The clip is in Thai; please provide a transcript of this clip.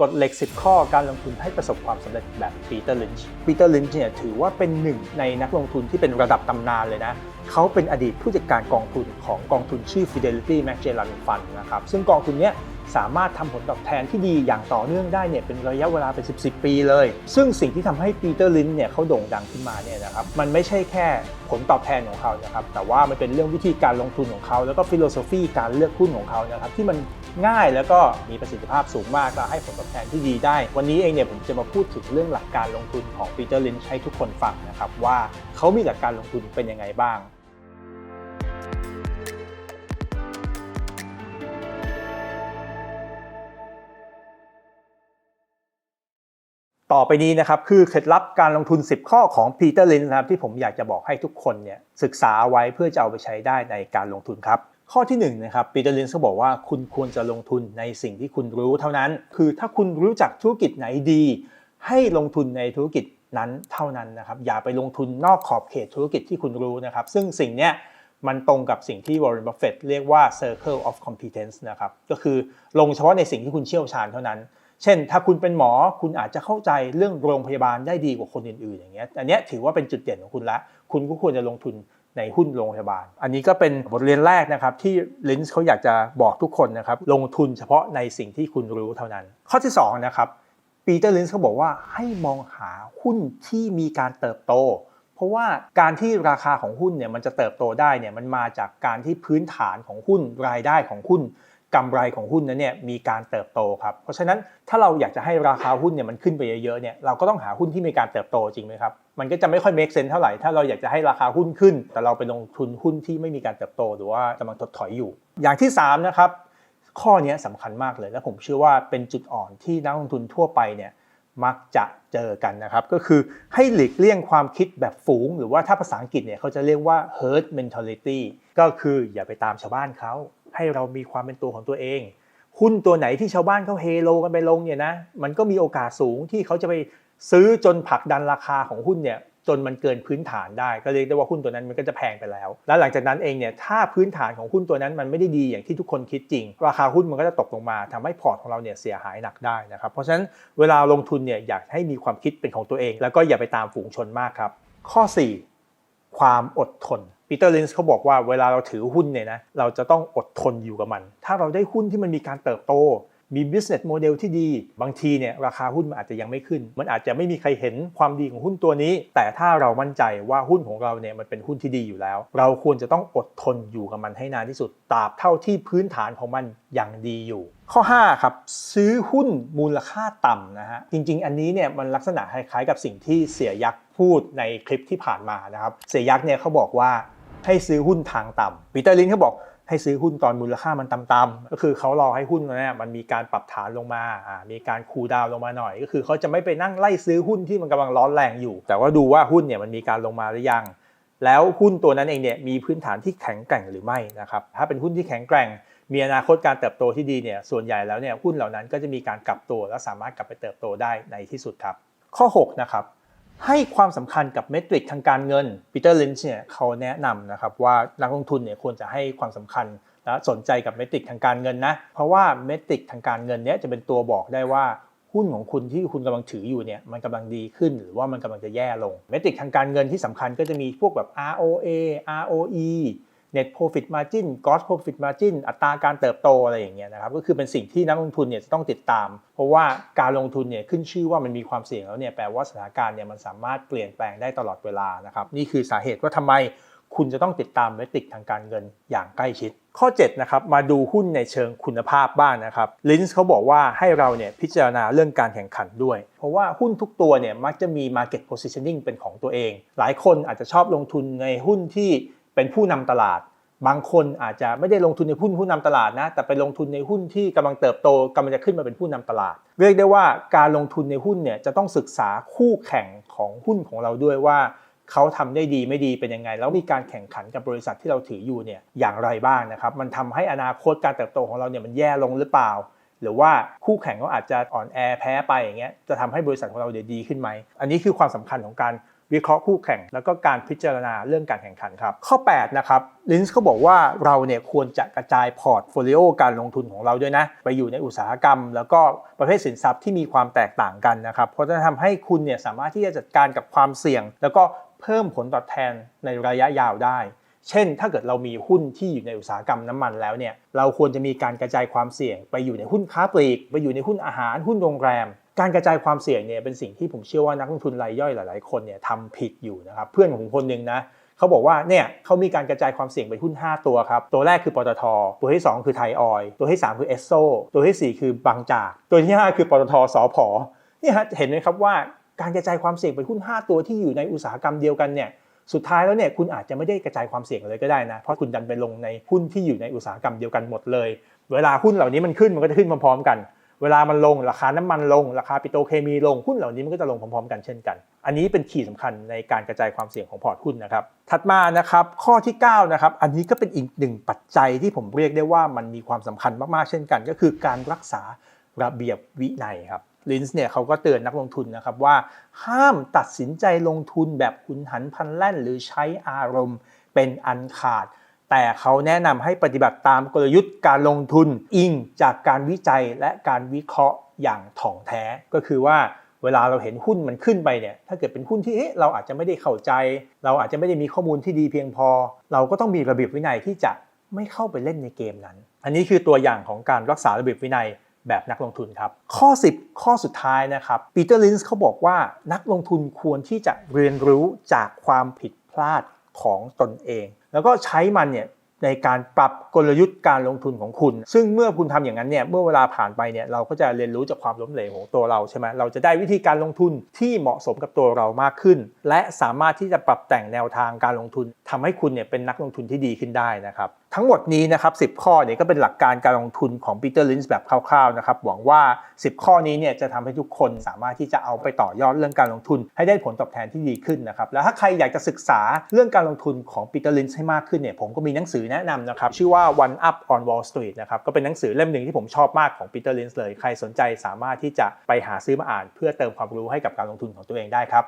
กฎเหล็ก 10 ข้อการลงทุนให้ประสบความสำเร็จแบบปีเตอร์ลินช์ปีเตอร์ลินช์เนี่ยถือว่าเป็นหนึ่งในนักลงทุนที่เป็นระดับตำนานเลยนะเขาเป็นอดีตผู้จัดการกองทุนของกองทุนชื่อ Fidelity Magellan Fund นะครับซึ่งกองทุนเนี้ย สามารถทำผลตอบแทนที่ดีอย่างต่อเนื่องได้เนี่ยเป็นระยะเวลาเป็น 10 10 ปีเลย ซึ่งสิ่งที่ทำให้ปีเตอร์ลินเนี่ยเขาโด่งดังขึ้นมาเนี่ยนะครับมันไม่ใช่แค่ผลตอบแทนของเขานะครับแต่ว่ามันเป็นเรื่องวิธีการลงทุนของเขา แล้วก็ฟิโลโซฟีการเลือกหุ้นของเขานะครับที่มันง่ายแล้วก็มีประสิทธิภาพสูงมากและให้ผลตอบแทนที่ดีได้ วันนี้เองเนี่ยผมจะมาพูดถึงเรื่องหลักการลงทุนของปีเตอร์ลินให้ทุกคนฟังนะครับว่าเขามีหลักการลงทุนเป็นยังไงบ้าง ต่อไปนี้นะครับคือเคล็ดลับการลงทุน 10 ข้อของ Peter Lynch นะครับที่ผมอยากจะบอกให้ทุกคนเนี่ยศึกษาเอาไว้เพื่อจะเอาไปใช้ได้ในการลงทุนครับ ข้อที่1นะครับ Peter Lynch เขาบอกว่าคุณควรจะลงทุนในสิ่งที่คุณรู้เท่านั้น คือถ้าคุณรู้จักธุรกิจไหนดี ให้ลงทุนในธุรกิจนั้นเท่านั้นนะครับอย่าไปลงทุนนอกขอบเขตธุรกิจที่คุณรู้นะครับซึ่งสิ่งเนี้ยมันตรงกับสิ่งที่ Warren Buffett เรียกว่า Circle of Competence นะครับก็คือลงเฉพาะในสิ่งที่คุณเชี่ยวชาญเท่านั้น เช่น ถ้าคุณเป็นหมอคุณอาจจะเข้าใจเรื่องโรงพยาบาลได้ดีกว่าคนอื่นๆอย่างเงี้ยอันนี้ถือว่าเป็นจุดเด่นของคุณละ คุณก็ควรจะลงทุนในหุ้นโรงพยาบาล อันนี้ก็เป็นบทเรียนแรกนะครับที่ลินส์เขาอยากจะบอกทุกคนนะครับลงทุนเฉพาะในสิ่งที่คุณรู้เท่านั้น ข้อที่2นะครับปีเตอร์ลินส์เขาบอกว่าให้มองหาหุ้นที่มีการเติบโต เพราะว่าการที่ราคาของหุ้นเนี่ยมันจะเติบโตได้เนี่ยมันมาจากการที่พื้นฐานของหุ้นรายได้ของหุ้น กำไรของหุ้นนั้นเนี่ยมีการเติบโตครับเพราะฉะนั้นถ้าเราอยากจะให้ราคาหุ้นเนี่ยมันขึ้นไปเยอะๆเนี่ยเราก็ต้องหาหุ้นที่มีการเติบโตจริงไหมครับมันก็จะไม่ค่อย make sense เท่าไหร่ถ้าเราอยากจะให้ราคาหุ้นขึ้น แต่เราไปลงทุนหุ้นที่ไม่มีการเติบโตหรือว่ากำลังถดถอยอยู่ อย่างที่3นะครับข้อนี้สำคัญมากเลย และผมเชื่อว่าเป็นจุดอ่อนที่นักลงทุนทั่วไปเนี่ยมักจะเจอกันนะครับก็คือให้หลีกเลี่ยงความคิดแบบฝูง หรือว่าถ้าภาษาอังกฤษเนี่ยเขาจะเรียกว่า herd mentality ก็คืออย่าไปตามชาวบ้านเขา ให้เรามีความเป็นตัวของตัวเอง หุ้นตัวไหนที่ชาวบ้านเขาเฮโลกันไปลงเนี่ยนะมันก็มีโอกาสสูงที่เขาจะไปซื้อจนผลักดันราคาของหุ้นเนี่ยจนมันเกินพื้นฐานได้ ก็เรียกได้ว่าหุ้นตัวนั้นมันก็จะแพงไปแล้ว แล้วหลังจากนั้นเองเนี่ยถ้าพื้นฐานของหุ้นตัวนั้นมันไม่ได้ดีอย่างที่ทุกคนคิดจริง ราคาหุ้นมันก็จะตกลงมาทำให้พอร์ตของเราเนี่ยเสียหายหนักได้นะครับเพราะฉะนั้นเวลาลงทุนเนี่ยอยากให้มีความคิดเป็นของตัวเอง แล้วก็อย่าไปตามฝูงชนมากครับข้อ 4 ความอดทน ปีเตอร์ลินส์เขาบอกว่าเวลาเราถือหุ้นเนี่ยนะเราจะต้องอดทนอยู่กับมัน ถ้าเราได้หุ้นที่มันมีการเติบโต มี business model ที่ดี บางทีเนี่ยราคาหุ้นมันอาจจะยังไม่ขึ้น มันอาจจะไม่มีใครเห็นความดีของหุ้นตัวนี้ แต่ถ้าเรามั่นใจว่าหุ้นของเราเนี่ยมันเป็นหุ้นที่ดีอยู่แล้ว เราควรจะต้องอดทนอยู่กับมันให้นานที่สุดตราบเท่าที่พื้นฐานของมันยังดีอยู่ ข้อ5ครับซื้อหุ้นมูลค่าต่ำนะฮะจริง ๆ อันนี้เนี่ยมันลักษณะคล้ายๆกับสิ่งที่เสียยักษ์พูดในคลิปที่ผ่านมานะครับเสียยักษ์เนี่ยเขาบอกว่า ให้ซื้อหุ้นทางต่ำปีเตอร์ลินเขาบอกให้ซื้อหุ้นตอนมูลค่ามันต่ำๆก็คือเขารอให้หุ้นเนี่ยมันมีการปรับฐานลงมา มีการคูลดาวลงมาหน่อย ก็คือเขาจะไม่ไปนั่งไล่ซื้อหุ้นที่มันกำลังร้อนแรงอยู่ แต่ว่าดูว่าหุ้นเนี่ยมันมีการลงมาหรือยัง แล้วหุ้นตัวนั้นเองเนี่ยมีพื้นฐานที่แข็งแกร่งหรือไม่นะครับ ถ้าเป็นหุ้นที่แข็งแกร่ง มีอนาคตการเติบโตที่ดีเนี่ย ส่วนใหญ่แล้วเนี่ยหุ้นเหล่านั้นก็จะมีการกลับตัวและสามารถกลับไปเติบโตได้ในที่สุดครับ ข้อ 6 นะครับ ให้ความสำคัญกับเมทริกทางการเงินปีเตอร์ลินช์เนี่ยเขาแนะนำนะครับว่านักลงทุนเนี่ยควรจะให้ความสำคัญและสนใจกับเมทริกทางการเงินนะเพราะว่าเมทริกทางการเงินเนี่ยจะเป็นตัวบอกได้ว่าหุ้นของคุณที่คุณกำลังถืออยู่เนี่ยมันกำลังดีขึ้นหรือว่ามันกำลังจะแย่ลงเมทริกทางการเงินที่สำคัญก็จะมีพวกแบบ ROA ROE net profit margin gross profit margin อัตราการเติบโตอะไรอย่างเงี้ยนะครับก็คือเป็นสิ่งที่นักลงทุนเนี่ยจะต้องติดตาม เพราะว่าการลงทุนเนี่ยขึ้นชื่อว่ามันมีความเสี่ยงแล้วเนี่ยแปลว่าสถานการณ์เนี่ยมันสามารถเปลี่ยนแปลงได้ตลอดเวลานะครับนี่คือสาเหตุว่าทำไมคุณจะต้องติดตามเมติกทางการเงินอย่างใกล้ชิด ข้อ7นะครับมาดูหุ้นในเชิงคุณภาพบ้างนนะครับลินส์เขาบอกว่าให้เราเนี่ยพิจารณาเรื่องการแข่งขันด้วย เพราะว่าหุ้นทุกตัวเนี่ยมักจะมี market positioning เป็นของตัวเอง หลายคนอาจจะชอบลงทุนในหุ้นที่ เป็นผู้นำตลาด บางคนอาจจะไม่ได้ลงทุนในหุ้นผู้นำตลาดนะ แต่ไปลงทุนในหุ้นที่กำลังเติบโตกำลังจะขึ้นมาเป็นผู้นำตลาด เรียกได้ว่าการลงทุนในหุ้นเนี่ยจะต้องศึกษาคู่แข่งของหุ้นของเราด้วยว่าเขาทำได้ดีไม่ดีเป็นยังไง แล้วมีการแข่งขันกับบริษัทที่เราถืออยู่เนี่ยอย่างไรบ้างนะครับ มันทำให้อนาคตการเติบโตของเราเนี่ยมันแย่ลงหรือเปล่า หรือว่าคู่แข่งเขาอาจจะอ่อนแอแพ้ไปอย่างเงี้ยจะทำให้บริษัทของเราเดี๋ยวดีขึ้นไหม อันนี้คือความสำคัญของการ วิเคราะห์คู่แข่ง แล้วก็การพิจารณาเรื่องการแข่งขันครับ ข้อ 8 นะครับลินส์เขาบอกว่าเราเนี่ยควรจะกระจายพอร์ตโฟลิโอการลงทุนของเราด้วยนะ ไปอยู่ในอุตสาหกรรม แล้วก็ประเภทสินทรัพย์ที่มีความแตกต่างกันนะครับ เพราะจะทำให้คุณเนี่ยสามารถที่จะจัดการกับความเสี่ยง แล้วก็เพิ่มผลตอบแทนในระยะยาวได้ เช่น ถ้าเกิดเรามีหุ้นที่อยู่ในอุตสาหกรรมน้ำมันแล้วเนี่ยเราควรจะมีการกระจายความเสี่ยง ไปอยู่ในหุ้นค้าปลีก ไปอยู่ในหุ้นอาหารหุ้นโรงแรม การกระจายความเสี่ยงเนี่ยเป็นสิ่งที่ผมเชื่อว่านักลงทุนรายย่อยหลาย ๆ คนเนี่ยทำผิดอยู่นะครับเพื่อนของผมคนหนึ่งนะเขาบอกว่าเนี่ยเขามีการกระจายความเสี่ยงไปหุ้น 5 ตัวครับ ตัวแรกคือปตท ตัวที่ 2 คือไทยออยล์ตัวที่ 3 คือเอสโซตัวทีสี่ 4 คือบางจาก ตัวที่ 5 คือปตทสอพเนี่ยฮะเห็นไหมครับว่าการกระจายความเสี่ยงไปหุ้น 5 ตัวที่อยู่ในอุตสาหกรรมเดียวกันเนี่ยสุดท้ายแล้วเนี่ยคุณอาจจะไม่ได้กระจายความเสี่ยงเลยก็ได้นะเพราะคุณดันไปลงในหุ้นที่อยู่ในอุตสาหกรรมเดียวกันหมดเลย เวลาหุ้นเหล่านี้มันขึ้นมันก็จะขึ้นพร้อมๆกัน เวลามันลงราคาน้ำมันลง ราคาปิโตเคมีลงหุ้นเหล่านี้มันก็จะลงพร้อมๆกันเช่นกัน อันนี้เป็นขีดสำคัญในการกระจายความเสี่ยงของพอร์ตหุ้นนะครับ ถัดมานะครับข้อที่9นะครับอันนี้ก็เป็นอีกหนึ่งปัจจัยที่ผมเรียกได้ว่ามันมีความสำคัญมากๆเช่นกัน ก็คือการรักษาระเบียบวินัยครับลินส์เนี่ยเขาก็เตือนนักลงทุนนะครับว่าห้ามตัดสินใจลงทุนแบบหุนหันพันแล่น หรือใช้อารมณ์เป็นอันขาด แต่เขาแนะนำให้ปฏิบัติตามกลยุทธ์การลงทุนอิงจากการวิจัยและการวิเคราะห์อย่างถ่องแท้ ก็คือว่าเวลาเราเห็นหุ้นมันขึ้นไปเนี่ยถ้าเกิดเป็นหุ้นที่เอ๊ะเราอาจจะไม่ได้เข้าใจ เราอาจจะไม่ได้มีข้อมูลที่ดีเพียงพอ เราก็ต้องมีระเบียบวินัยที่จะไม่เข้าไปเล่นในเกมนั้น อันนี้คือตัวอย่างของการรักษาระเบียบวินัยแบบนักลงทุนครับ ข้อ 10 ข้อสุดท้ายนะครับปีเตอร์ลินส์เขาบอกว่านักลงทุนควรที่จะเรียนรู้จากความผิดพลาดของตนเอง แล้วก็ใช้มันเนี่ยในการปรับกลยุทธ์การลงทุนของคุณ ซึ่งเมื่อคุณทำอย่างนั้นเนี่ยเมื่อเวลาผ่านไปเนี่ยเราก็จะเรียนรู้จากความล้มเหลวของตัวเราใช่ไหมเราจะได้วิธีการลงทุนที่เหมาะสมกับตัวเรามากขึ้น และสามารถที่จะปรับแต่งแนวทางการลงทุนทำให้คุณเนี่ยเป็นนักลงทุนที่ดีขึ้นได้นะครับ ทั้งหมดนี้นะครับ10 ข้อเนี่ยก็เป็นหลักการการลงทุนของปีเตอร์ลินส์แบบคร่าวๆนะครับหวังว่า 10 ข้อนี้เนี่ยจะทำให้ทุกคนสามารถที่จะเอาไปต่อยอดเรื่องการลงทุน ให้ได้ผลตอบแทนที่ดีขึ้นนะครับแล้วถ้าใครอยากจะศึกษาเรื่องการลงทุนของปีเตอร์ลินส์ให้มากขึ้นเนี่ยผมก็มีหนังสือแนะนำนะครับชื่อว่า One Up on Wall Street นะครับก็เป็นหนังสือเล่มหนึ่งที่ผมชอบมากของปีเตอร์ลินส์เลยใครสนใจสามารถที่จะไปหาซื้อมาอ่าน เพื่อเติมความรู้ให้กับการลงทุนของตัวเองได้ครับ